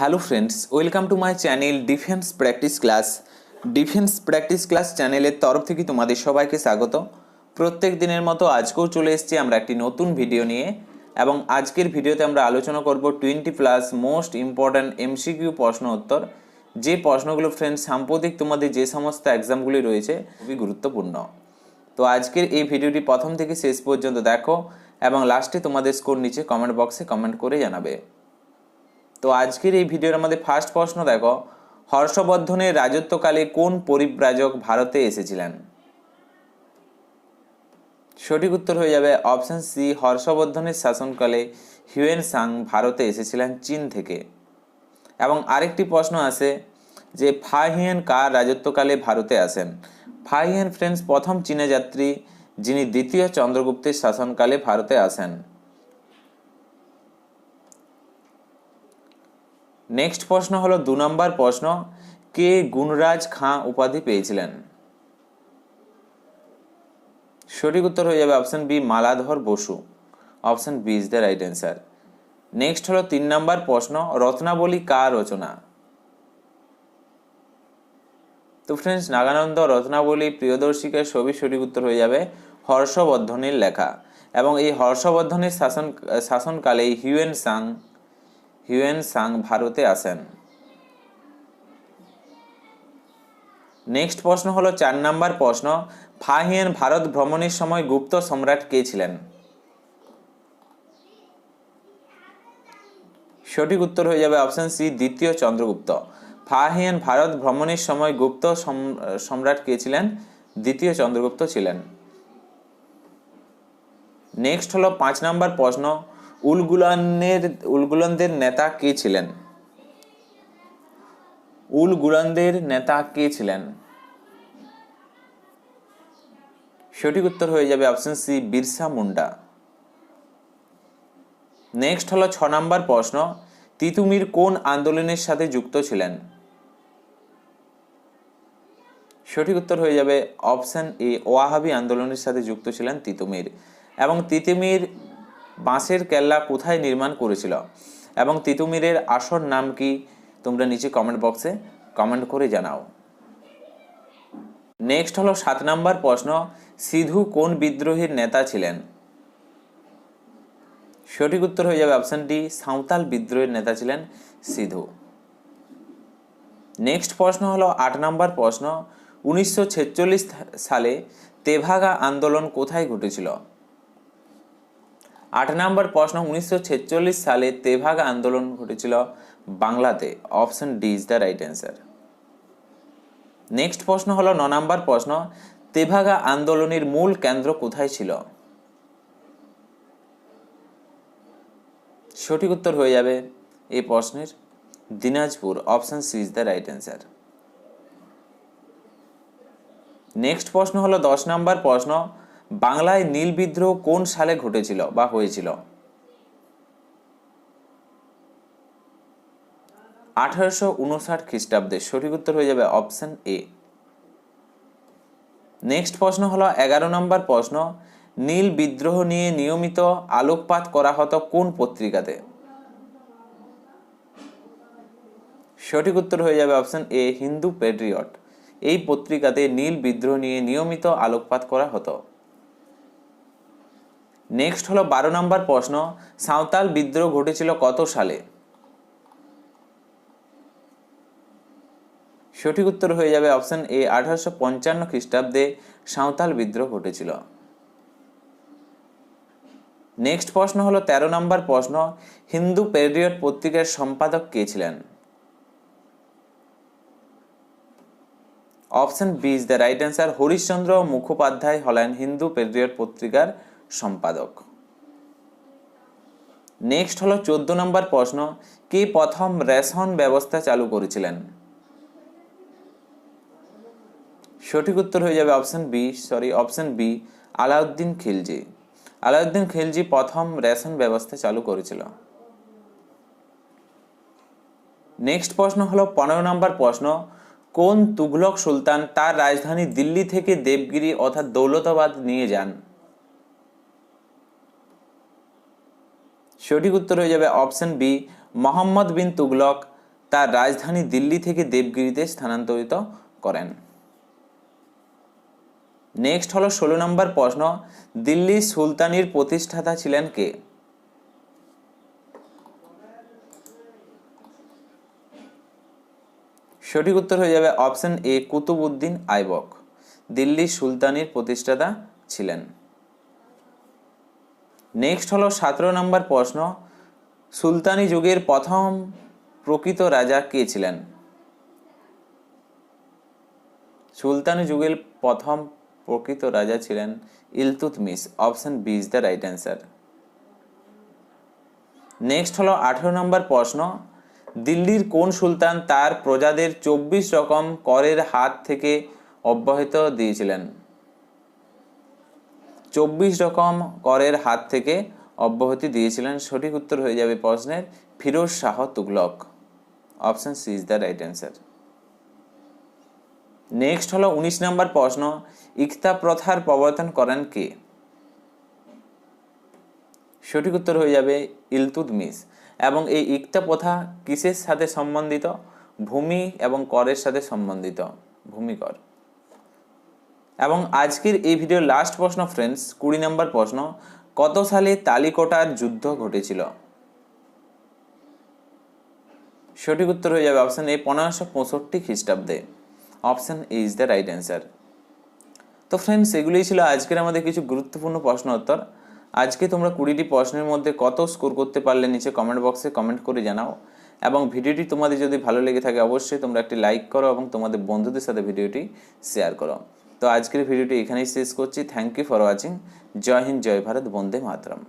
Hello friends welcome to my channel defence practice class defence practice class চ্যানেলের তরফ থেকে তোমাদের সবাইকে স্বাগত। প্রত্যেক দিনের মতো আজকেও চলে এসেছি আমরা একটি নতুন ভিডিও নিয়ে এবং আজকের ভিডিওতে আমরা আলোচনা করব twenty plus most important MCQ প্রশ্ন উত্তর। যে প্রশ্নগুলো ফ্রেন্ডস সাম্প্রতিক তোমাদের যে সমস্ত এক্সামগুলি রয়েছে, খুবই গুরুত্বপূর্ণ। তো আজকের এই ভিডিওটি প্রথম থেকে শেষ পর্যন্ত দেখো এবং লাস্টে তোমাদের স্কোর নিচে কমেন্ট বক্সে কমেন্ট করে জানাবে। তো আজকের এই ভিডিওর আমাদের ফার্স্ট প্রশ্ন দেখো, হর্ষবর্ধনের রাজত্বকালে কোন পরিব্রাজক ভারতে এসেছিলেন? সঠিক উত্তর হয়ে যাবে অপশন সি হর্ষবর্ধনের শাসনকালে হিউয়েন সাং ভারতে এসেছিলেন চীন থেকে। এবং আরেকটি প্রশ্ন আছে যে ফাহিয়েন কার রাজত্বকালে ভারতে আসেন? ফাহিয়েন ফ্রেন্ডস প্রথম চীনা যাত্রী যিনি দ্বিতীয় চন্দ্রগুপ্তের শাসনকালে ভারতে আসেন। নেক্সট প্রশ্ন হলো দু নম্বর প্রশ্ন, কে গুণরাজ খাঁ উপাধি পেয়েছিলেন? সঠিক উত্তর হয়ে যাবে option B Maladhar Basu. Option B is the right answer next হলো তিন নম্বর প্রশ্ন, রত্নাবলী কার রচনা? তো ফ্রেন্ডস নাগানন্দ, রত্নাবলী প্রিয়দর্শিকার ছবি সঠিক উত্তর হয়ে যাবে হর্ষবর্ধনের লেখা। এবং এই হর্ষবর্ধনের শাসন, শাসনকালে হিউয়েন সাং হিউয়েন সাং ভারতে আসেন নেক্সট প্রশ্ন হলো চার নাম্বার প্রশ্ন ফাহিয়েন ভারত ভ্রমণের সময় গুপ্ত সম্রাট কে ছিলেন? সঠিক উত্তর হয়ে যাবে অপশন সি, দ্বিতীয় চন্দ্রগুপ্ত। ফাহিয়ান ভারত ভ্রমণের সময় গুপ্ত সম- সম্রাট কে ছিলেন? দ্বিতীয় চন্দ্রগুপ্ত ছিলেন। নেক্সট হলো পাঁচ নাম্বার প্রশ্ন উলগুলানের উলগুলানদের নেতা কে ছিলেন? উলগুলানদের নেতা কে ছিলেন? সঠিক উত্তর হয়ে যাবে option C Birsa Munda. Next হলো ছ নম্বর প্রশ্ন, তিতুমির কোন আন্দোলনের সাথে যুক্ত ছিলেন? সঠিক উত্তর হয়ে যাবে অপশন এ ওয়াহাবি আন্দোলনের সাথে যুক্ত ছিলেন তিতুমির। এবং তিতুমির বাঁশের কেল্লা কোথায় নির্মাণ করেছিল? এবং তিতুমিরের আসর নাম কি? তোমরা নিচে কমেন্ট বক্সে কমেন্ট করে জানাও। নেক্সট হলো সাত নম্বর প্রশ্ন, সিধু কোন বিদ্রোহীর নেতা ছিলেন? সঠিক উত্তর হয়ে যাবে অপশন ডি সাঁওতাল বিদ্রোহের নেতা ছিলেন সিধু। নেক্সট প্রশ্ন হলো আট নম্বর প্রশ্ন, উনিশশো ছেচল্লিশ সালে তেভাগা আন্দোলন কোথায় ঘটেছিল? আট নম্বর প্রশ্ন, উনিশশো ছেচল্লিশ সালে তেভাগা আন্দোলন ঘটেছিল বাংলাতে। Option D is the right answer next প্রশ্ন হলো ন নম্বর প্রশ্ন, তেভাগা আন্দোলনের মূল কেন্দ্র কোথায় ছিল? সঠিক উত্তর হয়ে যাবে এই প্রশ্নের। Dinajpur option C is the right answer next প্রশ্ন হলো দশ নম্বর প্রশ্ন বাংলায় নীল বিদ্রোহ কোন সালে ঘটেছিল বা হয়েছিল? আঠারোশো উনষাট খ্রিস্টাব্দে সঠিক উত্তর হয়ে যাবে অপশন এ। নেক্সট প্রশ্ন হলো এগারো নম্বর প্রশ্ন, নীল বিদ্রোহ নিয়ে নিয়মিত আলোকপাত করা হতো কোন পত্রিকাতে? সঠিক উত্তর হয়ে যাবে অপশন এ, হিন্দু পেট্রিয়ট এই পত্রিকাতে নীল বিদ্রোহ নিয়ে নিয়মিত আলোকপাত করা হতো। নেক্সট হলো বারো নম্বর প্রশ্ন, সাঁওতাল বিদ্রোহ ঘটেছিল কত সালে? সঠিক উত্তর হয়ে যাবে অপশন এ আঠারোশো পঞ্চান্ন খ্রিস্টাব্দে সাঁওতাল বিদ্রোহ ঘটেছিল। নেক্সট প্রশ্ন হলো তেরো নম্বর প্রশ্ন, হিন্দু পেরিয়ড পত্রিকার সম্পাদক কে ছিলেন? Option B is the right answer Harishchandra Mukhopadhyay হলেন হিন্দু পেরিয়ড পত্রিকার সম্পাদক। নেক্সট হলো চোদ্দ নম্বর প্রশ্ন, কে প্রথম রেশন ব্যবস্থা চালু করেছিলেন? সঠিক উত্তর হয়ে যাবে option B sorry option B Alauddin Khilji. Alauddin Khilji প্রথম রেশন ব্যবস্থা চালু করেছিল। নেক্সট প্রশ্ন হলো পনেরো নম্বর প্রশ্ন, কোন তুঘলক সুলতান তার রাজধানী দিল্লি থেকে দেবগিরি অর্থাৎ দৌলতাবাদ নিয়ে যান? সঠিক উত্তর হয়ে যাবে অপশন বি, মোহাম্মদ বিন তুগলক, তার রাজধানী দিল্লি থেকে দেবগিরিতে স্থানান্তরিত করেন। নেক্সট হলো ষোলো নম্বর প্রশ্ন দিল্লি সুলতানির প্রতিষ্ঠাতা ছিলেন কে? সঠিক উত্তর হয়ে যাবে অপশন এ, কুতুবউদ্দিন আইবক দিল্লি সুলতানির প্রতিষ্ঠাতা ছিলেন। নেক্সট হলো সতেরো নম্বর প্রশ্ন, সুলতানি যুগের প্রথম প্রকৃত রাজা কে ছিলেন? সুলতানি যুগের প্রথম প্রকৃত রাজা ছিলেন Iltutmish option B is the right answer next হলো আঠেরো নম্বর প্রশ্ন, দিল্লির কোন সুলতান তার প্রজাদের চব্বিশ রকম করের হাত থেকে অব্যাহত দিয়েছিলেন? চব্বিশ রকম করের হাত থেকে অব্যাহতি দিয়েছিলেন। সঠিক উত্তর হয়ে যাবে প্রশ্নের Firoz Shah Tughlaq. Option C is the right answer. Next হলো উনিশ নম্বর প্রশ্ন, ইকতা প্রথার প্রবর্তন করেন কে? সঠিক উত্তর হয়ে যাবে ইলতুদমিস এবং এই ইকতা প্রথা কিসের সাথে সম্বন্ধিত? ভূমি এবং করের সাথে সম্বন্ধিত। ভূমিকর এবং আজকের এই ভিডিওর লাস্ট প্রশ্ন ফ্রেন্ডস কুড়ি নম্বর প্রশ্ন, কত সালে তালিকোটার যুদ্ধ ঘটেছিল? সঠিক উত্তর হয়ে যাবে অপশান এ পনেরোশো পঁয়ষট্টি খ্রিস্টাব্দে। Option A is the right answer তো ফ্রেন্ডস এগুলোই ছিল আজকের আমাদের কিছু গুরুত্বপূর্ণ প্রশ্ন উত্তর। আজকে তোমরা কুড়িটি প্রশ্নের মধ্যে কত স্কোর করতে পারলে নিচে কমেন্ট বক্সে কমেন্ট করে জানাও। এবং ভিডিওটি তোমাদের যদি ভালো লেগে থাকে, অবশ্যই তোমরা একটি লাইক করো এবং তোমাদের বন্ধুদের সাথে ভিডিওটি শেয়ার করো। তো আজকের ভিডিওটি এখানেই শেষ করছি। থ্যাংক ইউ ফর ওয়াচিং জয় হিন্দ, জয় ভারত, বন্দে মাতরম।